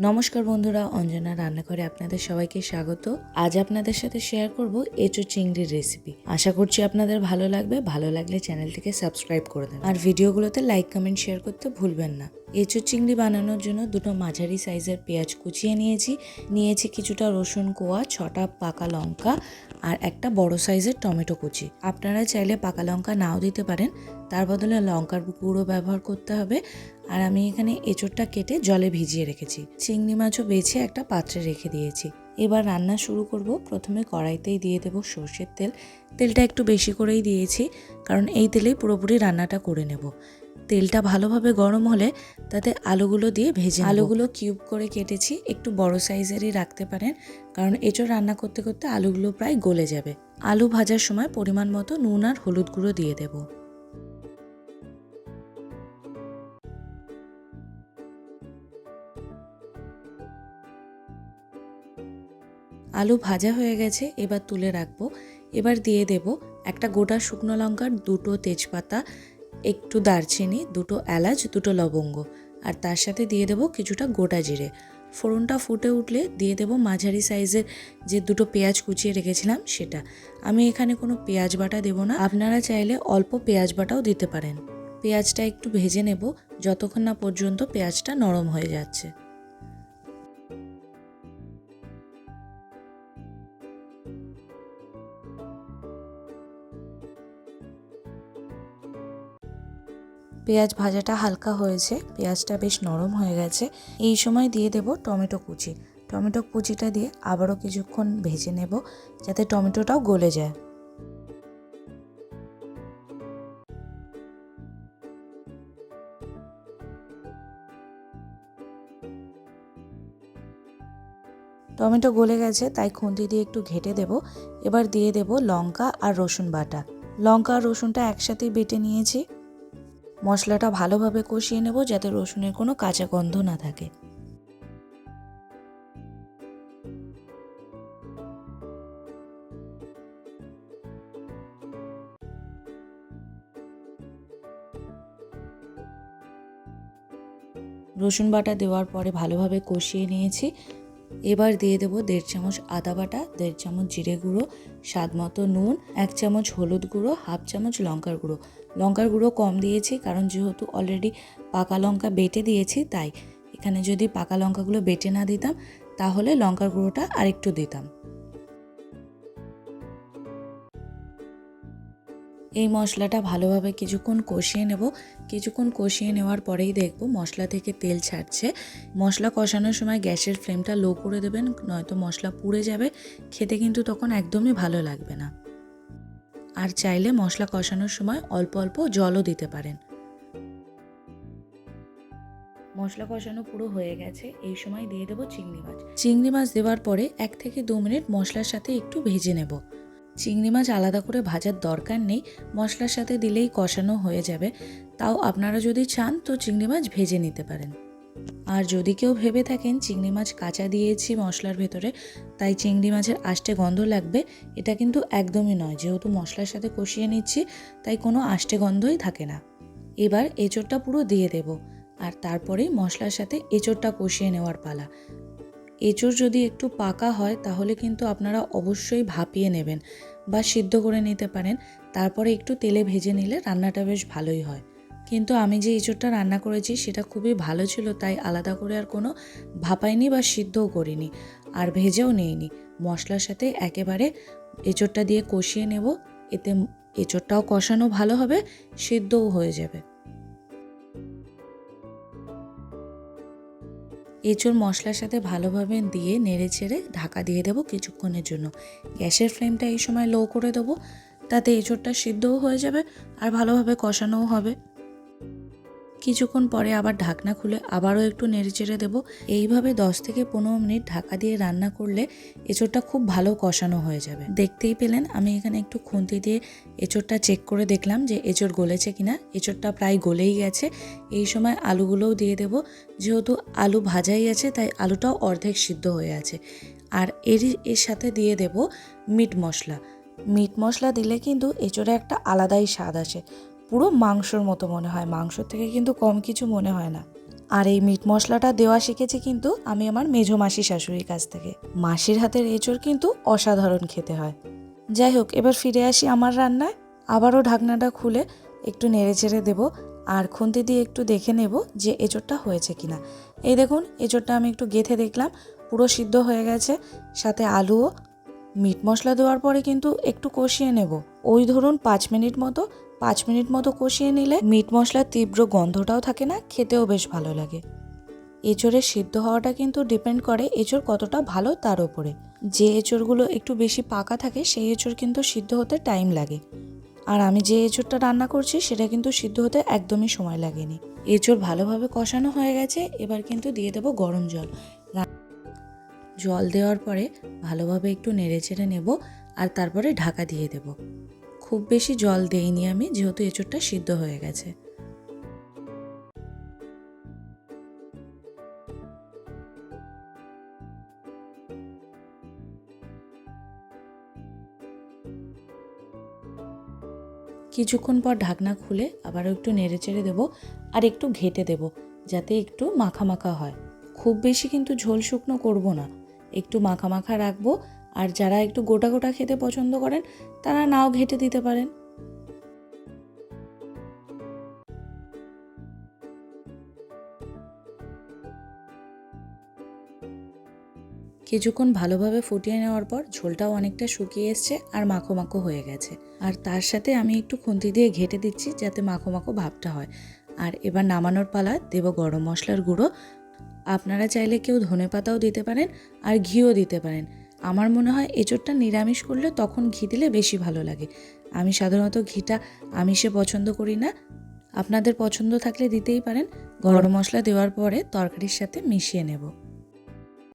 নমস্কার বন্ধুরা, অঞ্জনা রান্নাঘরে আপনাদের সবাইকে স্বাগত। আজ আপনাদের সাথে শেয়ার করব এঁচো চিংড়ির রেসিপি আশা করছি আপনাদের ভালো লাগবে, ভালো লাগলে চ্যানেলটিকে সাবস্ক্রাইব করে দেবেন। আর ভিডিওগুলোতে লাইক কমেন্ট শেয়ার করতে ভুলবেন না। এঁচো চিংড়ি বানানোর জন্য দুটো মাঝারি সাইজের পেঁয়াজ কুচিয়ে নিয়েছি। নিয়েছি কিছুটা রসুন কোয়া, ছটা পাকা লঙ্কা আর একটা বড় সাইজের টমেটো কুচি। আপনারা চাইলে পাকা লঙ্কা নাও দিতে পারেন। তার বদলে লঙ্কার গুঁড়ো ব্যবহার করতে হবে। আর আমি এখানে এঁচোড়টা কেটে জলে ভিজিয়ে রেখেছি। চিংড়ি মাছও বেছে একটা পাত্রে রেখে দিয়েছি। এবার রান্না শুরু করব। প্রথমে কড়াইতেই দিয়ে দেব সর্ষের তেল। তেলটা একটু বেশি করেই দিয়েছি, কারণ এই তেলেই পুরোপুরি রান্নাটা করে নেব। তেলটা ভালোভাবে গরম হলে তাতে আলুগুলো দিয়ে ভেজে আলুগুলো কিউব করে কেটেছি। একটু বড় সাইজেরই রাখতে পারেন, কারণ এঁচোড় রান্না করতে করতে আলুগুলো প্রায় গলে যাবে। আলু ভাজার সময় পরিমাণ মতো নুন আর হলুদ গুঁড়ো দিয়ে দেবো। আলু ভাজা হয়ে গেছে, এবার তুলে রাখব। এবার দিয়ে দেব একটা গোটা শুকনো লঙ্কার দুটো তেজপাতা, একটু দারচিনি, দুটো এলাচ, দুটো লবঙ্গ। আর তার সাথে দিয়ে দেব কিছুটা গোটা জিরে। ফোড়নটা ফুটে উঠলে দিয়ে দেব মাঝারি সাইজের যে দুটো পেঁয়াজ কুচিয়ে রেখেছিলাম সেটা। আমি এখানে কোনো পেঁয়াজ বাটা দেব না। আপনারা চাইলে অল্প পেঁয়াজ বাটাও দিতে পারেন। পেঁয়াজটা একটু ভেজে নেব, যতক্ষণ না পর্যন্ত পেঁয়াজটা নরম হয়ে যাচ্ছে। পেঁয়াজ ভাজাটা হালকা হয়েছে, পেঁয়াজটা বেশ নরম হয়ে গেছে। এই সময় দিয়ে দেব টমেটো কুচি। টমেটো কুচিটা দিয়ে আবারও কিছুক্ষণ ভেজে নেব যাতে টমেটোটাও গলে যায়। টমেটো গলে গেছে, তাই খুন্তি দিয়ে একটু ঘেটে দেব। এবার দিয়ে দেব লঙ্কা আর রসুন বাটা। লঙ্কা আর রসুনটা একসাথেই বেটে নিয়েছি। মশলাটা ভালোভাবে কষিয়ে নেব যাতে রসুনের কোনো কাঁচা গন্ধ না থাকে। রসুন বাটা দেওয়ার পরে ভালোভাবে কষিয়ে নিয়েছি। এবার দিয়ে দেবো দেড় চামচ আদা বাটা, দেড় চামচ জিরে গুঁড়ো, স্বাদ মতো নুন, এক চামচ হলুদ গুঁড়ো, হাফ চামচ লঙ্কার গুঁড়ো। লঙ্কার গুঁড়ো কম দিয়েছি কারণ যেহেতু অলরেডি পাকা লঙ্কা বেটে দিয়েছি, তাই এখানে যদি পাকা লঙ্কাগুলো বেটে না দিতাম, তাহলে লঙ্কার গুঁড়োটা আরেকটু দিতাম। এই মশলাটা ভালোভাবে কিছুক্ষণ কষিয়ে নেব। কিছুক্ষণ কষিয়ে নেওয়ার পরেই দেখব মশলা থেকে তেল ছাড়ছে। মশলা কষানোর সময় গ্যাসের ফ্লেমটা লো করে দেবেন, নয়তো মশলা পুড়ে যাবে। খেতে কিন্তু তখন একদমই ভালো লাগবে না। আর চাইলে মশলা কষানোর সময় অল্প অল্প জলও দিতে পারেন। মশলা কষানো পুরো হয়ে গেছে। এই সময় দিয়ে দেবো চিংড়ি মাছ। চিংড়ি মাছ দেওয়ার পরে এক থেকে দু মিনিট মশলার সাথে একটু ভেজে নেব। চিংড়ি মাছ আলাদা করে ভাজার দরকার নেই, মশলার সাথে দিলেই কষানো হয়ে যাবে। তাও আপনারা যদি চান তো চিংড়ি মাছ ভেজে নিতে পারেন। আর যদি কেউ ভেবে থাকেন চিংড়ি মাছ কাঁচা দিয়েছি মশলার ভেতরে, তাই চিংড়ি মাছের আষ্টে গন্ধ লাগবে, এটা কিন্তু একদমই নয়। যেহেতু মশলার সাথে কষিয়ে নিচ্ছি, তাই কোনো আষ্টে গন্ধই থাকে না। এবার এঁচোড়টা পুরো দিয়ে দেব, আর তারপরেই মশলার সাথে এঁচোড়টা কষিয়ে নেওয়ার পালা। এঁচোড় যদি একটু পাকা হয়, তাহলে কিন্তু আপনারা অবশ্যই ভাপিয়ে নেবেন বা সিদ্ধ করে নিতে পারেন। তারপরে একটু তেলে ভেজে নিলে রান্নাটা বেশ ভালোই হয়। কিন্তু আমি যে এঁচোড়টা রান্না করেছি, সেটা খুবই ভালো ছিল, তাই আলাদা করে আর কোনো ভাপাইনি বা সিদ্ধও করিনি আর ভেজেও নিইনি। মশলার সাথে একেবারে এঁচোড়টা দিয়ে কষিয়ে নেব, এতে এঁচোড়টাও কষানো ভালো হবে, সিদ্ধও হয়ে যাবে। এঁচোড় মশলার সাথে ভালোভাবে দিয়ে নেড়ে ছেড়ে ঢাকা দিয়ে দেবো কিছুক্ষণের জন্য। গ্যাসের ফ্লেমটা এই সময় লো করে দেবো। তাতে এঁচোড়টা সিদ্ধও হয়ে যাবে আর ভালোভাবে কষানোও হবে। কিছুক্ষণ পরে আবার ঢাকনা খুলে আবারও একটু নেড়ে চেড়ে দেবো। এইভাবে দশ থেকে পনেরো মিনিট ঢাকা দিয়ে রান্না করলে এঁচোড়টা খুব ভালো কষানো হয়ে যাবে। দেখতেই পেলেন, আমি এখানে একটু খুন্তি দিয়ে এঁচোড়টা চেক করে দেখলাম যে এঁচোড় গলেছে কিনা। এঁচোড়টা প্রায় গলেই গেছে। এই সময় আলুগুলোও দিয়ে দেব। যেহেতু আলু ভাজাই আছে, তাই আলুটাও অর্ধেক সিদ্ধ হয়ে আছে। আর এর এর সাথে দিয়ে দেব মিট মশলা। মিট মশলা দিলে কিন্তু এঁচোড়ে একটা আলাদাই স্বাদ আসে। পুরো মাংসর মতো মনে হয়। মাংস থেকে কিন্তু কম কিছু মনে হয় না। আর এই মিট মশলাটা দেওয়া শিখেছি কিন্তু আমি আমার মেঝো মাসি শাশুড়ির কাছ থেকে। মাসির হাতের এঁচড় কিন্তু অসাধারণ খেতে হয়। যাই হোক, এবার ফিরে আসি আমার রান্নায়। আবারও ঢাকনাটা খুলে একটু নেড়ে চেড়ে দেবো আর খুন্তি দিয়ে একটু দেখে নেব যে এঁচড়টা হয়েছে কিনা। এই দেখুন, এঁচড়টা আমি একটু গেথে দেখলাম, পুরো সিদ্ধ হয়ে গেছে। সাথে আলুও। মিট মশলা দেওয়ার পরে কিন্তু একটু কষিয়ে নেব। ওই ধরুন পাঁচ মিনিট মতো পাঁচ মিনিট মতো কষিয়ে নিলে মিট মশলার তীব্র গন্ধটাও থাকে না, খেতেও বেশ ভালো লাগে। এঁচড়ের সিদ্ধ হওয়াটা কিন্তু ডিপেন্ড করে এঁচড় কতটা ভালো তার ওপরে যে এঁচড়গুলো একটু বেশি পাকা থাকে, সেই এঁচড় কিন্তু সিদ্ধ হতে টাইম লাগে। আর আমি যে এঁচড়টা রান্না করছি, সেটা কিন্তু সিদ্ধ হতে একদমই সময় লাগেনি। এঁচড় ভালোভাবে কষানো হয়ে গেছে, এবার কিন্তু দিয়ে দেবো গরম জল। জল দেওয়ার পরে ভালোভাবে একটু নেড়ে চেড়ে নেব, আর তারপরে ঢাকা দিয়ে দেব। খুব বেশি জল দেইনি আমি, যেহেতু এঁচড়টা সিদ্ধ হয়ে গেছে। কিছুক্ষণ পর ঢাকনা খুলে আবারও একটু নেড়ে চেড়ে দেবো আর একটু ঘেটে দেব, যাতে একটু মাখা মাখা হয়। খুব বেশি কিন্তু ঝোল শুকনো করব না। একটু মাখা মাখা রাখব আর যারা একটু গোটা গোটা খেতে পছন্দ করেন, তারা নাও ঘেটে দিতে পারেন। কিছুক্ষণ ভালোভাবে ফুটিয়ে নেওয়ার পর ঝোলটাও অনেকটা শুকিয়ে এসছে আর মাখো মাখো হয়ে গেছে। আর তার সাথে আমি একটু খুন্তি দিয়ে ঘেটে দিচ্ছি যাতে মাখো মাখো ভাবটা হয়। আর এবার নামানোর পালা দেব গরম মশলার গুঁড়ো। আপনারা চাইলে কেউ ধনে পাতাও দিতে পারেন আর ঘিও দিতে পারেন। আমার মনে হয় এঁচোড়টা নিরামিষ করলে তখন ঘি দিলে বেশি ভালো লাগে। আমি সাধারণত ঘিটা আমিষে পছন্দ করি না। আপনাদের পছন্দ থাকলে দিতেই পারেন। গরম মশলা দেওয়ার পরে তরকারির সাথে মিশিয়ে নেব।